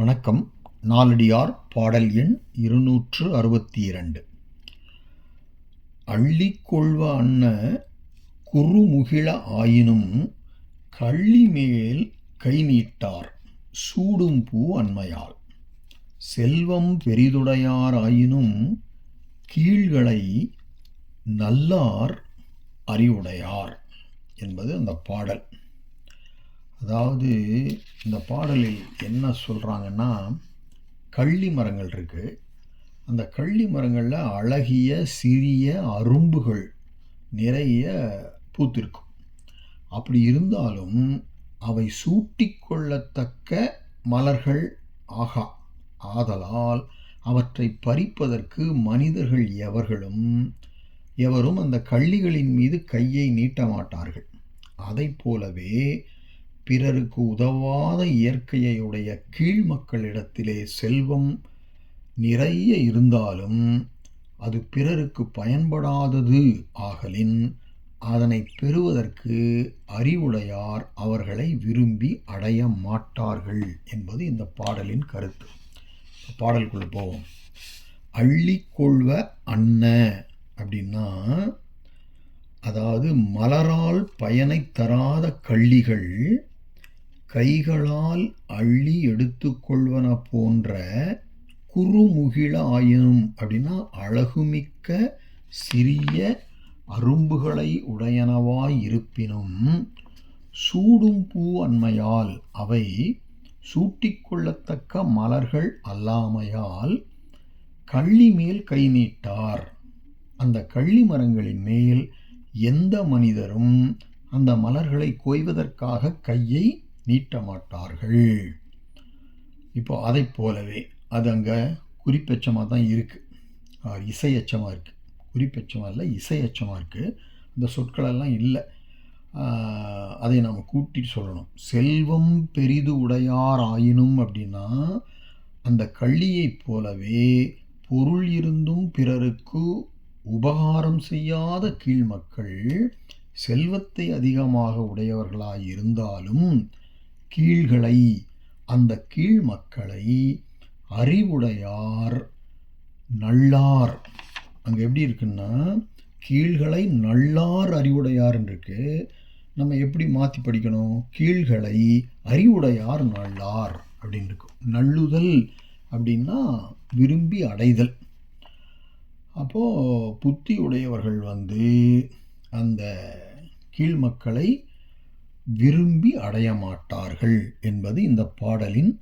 வணக்கம். நாலடியார் பாடல் எண் இருநூற்று அறுபத்தி இரண்டு அள்ளிக்கொள்வ அன்ன குறுமுகிழ ஆயினும் கள்ளி மேல் கை நீட்டார் சூடும் பூ அண்மையால். செல்வம் பெரிதுடையார் ஆயினும் கீழ்களை நல்லார் அறிவுடையார் என்பது அந்த பாடல். அதாவது இந்த பாடலில் என்ன சொல்கிறாங்கன்னா கள்ளி மரங்கள் இருக்குது அந்த கள்ளி மரங்களில் அழகிய சிறிய அரும்புகள் நிறைய பூத்திருக்கும். அப்படி இருந்தாலும் அவை சூட்டிக்கொள்ளத்தக்க மலர்கள் ஆகா. ஆதலால் அவற்றை பறிப்பதற்கு மனிதர்கள் எவர்களும் எவரும் அந்த கள்ளிகளின் மீது கையை நீட்ட மாட்டார்கள். அதைப் போலவே பிறருக்கு உதவாத இயற்கையுடைய கீழ் மக்களிடத்திலே செல்வம் நிறைய இருந்தாலும் அது பிறருக்கு பயன்படாதது ஆகலின் அதனை பெறுவதற்கு அறிவுடையார் அவர்களை விரும்பி அடைய மாட்டார்கள் என்பது இந்த பாடலின் கருத்து. பாடலுக்குள்ள போவோம். அள்ளிக்கொள்வ அன்ன அப்படின்னா அதாவது மலரால் பயனை தராத கள்ளிகள் கைகளால் அள்ளி எடுத்துக்கொள்வன போன்ற குறுமுகிழ ஆயினும் அப்படின்னா அழகுமிக்க சிறிய அரும்புகளை உடையனவாய் இருப்பினும் சூடும் பூ அண்மையால் அவை சூட்டிக்கொள்ளத்தக்க மலர்கள் அல்லாமையால் கள்ளி மேல் கை நீட்டார். அந்த கள்ளி மரங்களின் மேல் எந்த மனிதரும் அந்த மலர்களை கொய்வதற்காக கையை நீட்ட மாட்டார்கள் இப்போ அதை போலவே அது அங்கே குறிப்பெச்சமாக தான் இருக்குது இசையச்சமாக இருக்குது குறிப்பெச்சமாக இல்லை இசையச்சமாக இருக்குது அந்த சொற்களெல்லாம் இல்லை. அதை நாம் கூட்டிட்டு சொல்லணும். செல்வம் பெரிது உடையார் ஆயினும் அப்படின்னா அந்த கள்ளியைப் போலவே பொருள் இருந்தும் பிறருக்கு உபகாரம் செய்யாத கீழ்மக்கள் செல்வத்தை அதிகமாக உடையவர்களாக இருந்தாலும் கீழ்களை அந்த கீழ் மக்களை அறிவுடையார் நல்லார். அங்கே எப்படி இருக்குன்னா கீழ்களை நல்லார் அறிவுடையார் இருக்கு நம்ம எப்படி மாற்றி படிக்கணும்? கீழ்களை அறிவுடையார் நல்லார் அப்படின்னு இருக்கும் நல்லுதல் அப்படின்னா விரும்பி அடைதல். அப்போது புத்தி உடையவர்கள் வந்து அந்த கீழ் மக்களை விரும்பி அடைய மாட்டார்கள் என்பது இந்த பாடலின்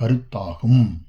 கருத்தாகும்.